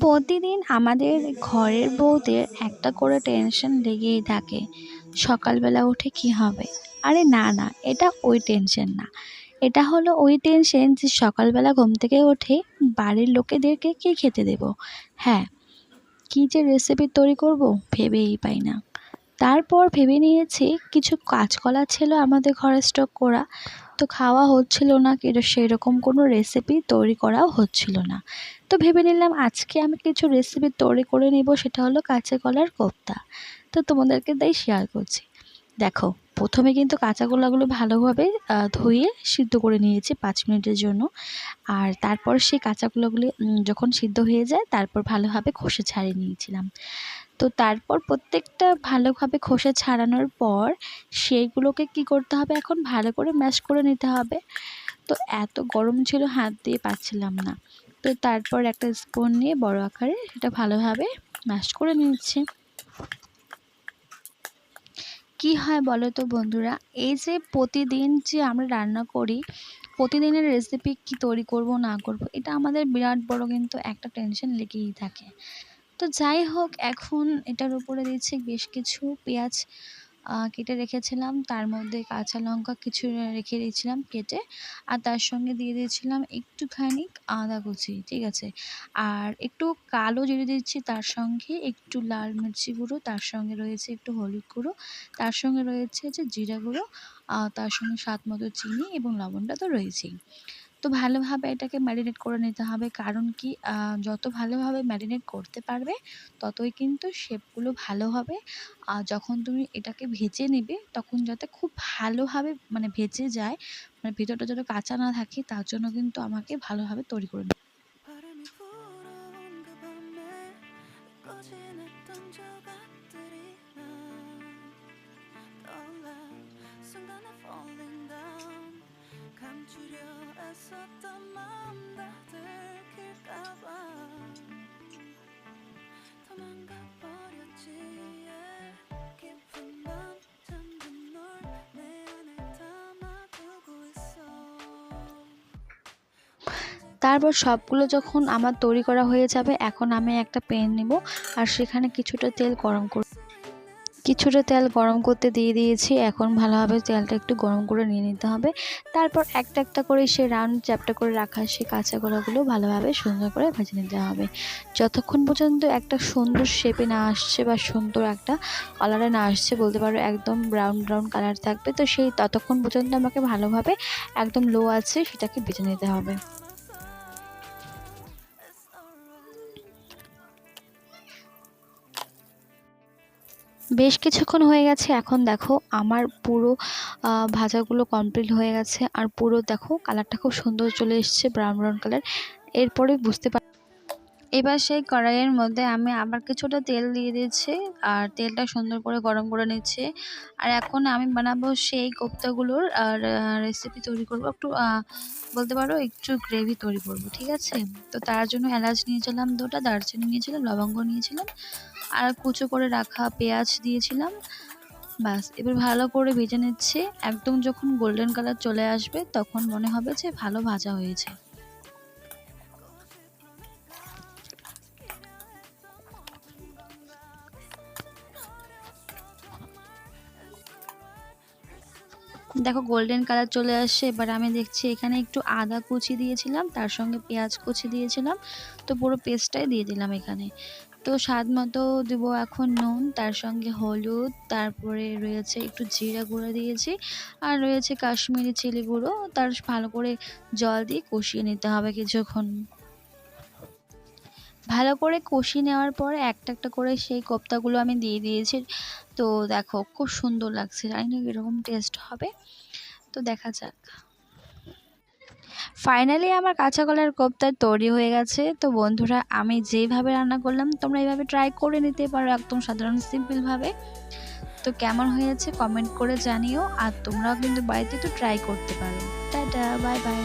প্রতিদিন আমাদের ঘরের বউদের একটা করে টেনশন লেগেই থাকে। সকালবেলা উঠে কি হবে? আরে না না, এটা ওই টেনশন না। এটা হলো ওই টেনশন যে সকালবেলা ঘুম থেকে উঠে বাড়ির লোকেদেরকে কী খেতে দেব? হ্যাঁ কী যে রেসিপি তৈরি করব ভেবেই পাই না। তারপর ভেবে নিয়েছি কিছু কাঁচকলা ছিল আমাদের ঘরে স্টক করা। তো খাওয়া হচ্ছিল না কিন্তু সেরকম কোনো রেসিপি তৈরি করাও হচ্ছিল না। তো ভেবে নিলাম আজকে আমি কিছু রেসিপি তৈরি করে নেব, সেটা হলো কাঁচা কলার কোপ্তা। তো তোমাদেরকে তাই শেয়ার করছি। দেখো, প্রথমে কিন্তু কাঁচা কলাগুলো ভালোভাবে ধুয়ে সিদ্ধ করে নিয়েছি পাঁচ মিনিটের জন্য। আর তারপর সেই কাঁচা কলাগুলি যখন সিদ্ধ হয়ে যায়, তারপর ভালোভাবে খসে ছাড়িয়ে নিয়েছিলাম। তো তারপর প্রত্যেকটা ভালোভাবে খোসা ছাড়ানোর পর সেইগুলোকে কি করতে হবে এখন? ভালো করে ম্যাশ করে নিতে হবে। তো এত গরম ছিল, হাত দিয়ে পাচ্ছিলাম না। তো তারপর একটা স্পুন নিয়ে বড় আকারে সেটা ভালোভাবে ম্যাশ করে নিচ্ছি। কি হয় বলো তো বন্ধুরা? এই যে প্রতিদিন যে আমরা রান্না করি, প্রতিদিনের রেসিপি কি তৈরি করব, না করব, এটা আমাদের বিরাট বড় কিন্তু একটা টেনশন লেগেই থাকে। তো যাই হোক, এখন এটার উপরে দিচ্ছি বেশ কিছু পেঁয়াজ কেটে রেখেছিলাম। তার মধ্যে কাঁচা লঙ্কা কিছু রেখে দিয়েছিলাম কেটে। আর তার সঙ্গে দিয়ে দিয়েছিলাম একটুখানি আদা কুচি, ঠিক আছে? আর একটু কালো জিরে দিচ্ছি তার সঙ্গে, একটু লাল মির্চি গুঁড়ো, তার সঙ্গে রয়েছে একটু হলুদ গুঁড়ো, তার সঙ্গে রয়েছে যে জিরা গুঁড়ো তার সঙ্গে স্বাদ মতো চিনি এবং লবণটা তো রয়েছেই। তো ভালোভাবে এটাকে ম্যারিনেট করে নিতে হবে। কারণ কি যত ভালোভাবে ম্যারিনেট করতে পারবে, ততই কিন্তু শেপগুলো ভালো হবে। আর যখন তুমি এটাকে ভেজে নেবে, তখন যাতে খুব ভালোভাবে মানে ভেজে যায় মানে ভেতরটা যাতে কাঁচা না থাকে, তার জন্য কিন্তু আমাকে ভালোভাবে তৈরি করে নিতে 주려 애썼던 마음 다 들킬까봐 도망가 버렸지 깊은 밤 잠든 널내 안에 담아두고 있어 তারপর সবগুলো যখন আমার তৈরি করা হয়ে যাবে এখন আমি একটা প্যান নেব আর সেখানে কিছুটা তেল গরম করব কিছুটা তেল গরম করতে দিয়ে দিয়েছি। এখন ভালোভাবে তেলটা একটু গরম করে নিয়ে নিতে হবে। তারপর একটা একটা করে সে রাউন্ড চ্যাপটা করে রাখা সে কাঁচা কলাগুলো ভালোভাবে সুন্দর করে ভেজে নিতে হবে। যতক্ষণ পর্যন্ত একটা সুন্দর শেপে না আসছে বা সুন্দর একটা কালারে না আসছে, বলতে পারো একদম ব্রাউন ব্রাউন কালার থাকবে, তো সেই ততক্ষণ পর্যন্ত আমাকে ভালোভাবে একদম লো আছে সেটাকে ভেজে নিতে হবে। বেশ কিছুক্ষণ হয়ে গেছে, এখন দেখো আমার পুরো ভাজাগুলো কমপ্লিট হয়ে গেছে আর পুরো দেখো কালারটা খুব সুন্দর চলে এসছে ব্রাউন ব্রাউন কালার এরপরে বুঝতে পার এবার সেই কড়াইয়ের মধ্যে আমি আবার কিছুটা তেল দিয়ে দিচ্ছি আর তেলটা সুন্দর করে গরম করে নিচ্ছে। আর এখন আমি বানাবো সেই কোপ্তাগুলোর, আর রেসিপি তৈরি করব। একটু বলতে পারো একটু গ্রেভি তৈরি করব, ঠিক আছে? তো তার জন্য এলাচ নিয়েছিলাম দুটা, দারচিনি নিয়েছিলাম, লবঙ্গ নিয়েছিলাম, আর কুচো করে রাখা পেঁয়াজ দিয়েছিলাম। বাস এবার ভালো করে ভেজে নিচ্ছে। একদম যখন গোল্ডেন কালার চলে আসবে, তখন মনে হবে যে ভালো ভাজা হয়েছে। দেখো গোল্ডেন কালার চলে আসছে, এবার আমি দেখছি এখানে একটু আদা কুচি দিয়েছিলাম, তার সঙ্গে পেঁয়াজ কুচি দিয়েছিলাম, তো পুরো পেস্টটাই দিয়ে দিলাম এখানে। তো স্বাদ মতো দেবো এখন নুন, তার সঙ্গে হলুদ, তারপরে রয়েছে একটু জিরা গুঁড়ো দিয়েছি, আর রয়েছে কাশ্মীরি চিলি গুঁড়ো, তার ভালো করে জল দিয়ে কষিয়ে নিতে হবে কিছুক্ষণ। ভালো করে কষিয়ে নেওয়ার পরে একটা একটা করে সেই কোপ্তাগুলো আমি দিয়ে দিয়েছি। তো দেখো খুব সুন্দর লাগছে। জানি না কীরকম টেস্ট হবে। তো দেখা যাক। ফাইনালি আমার কাঁচা কলার কোপ্তা তৈরি হয়ে গেছে। তো বন্ধুরা, আমি যেভাবে রান্না করলাম, তোমরা এইভাবে ট্রাই করে নিতে পারো একদম সাধারণ সিম্পলভাবে তো কেমন হয়েছে কমেন্ট করে জানিও। আর তোমরাও কিন্তু বাড়িতে তো ট্রাই করতে পারো। Tata bye bye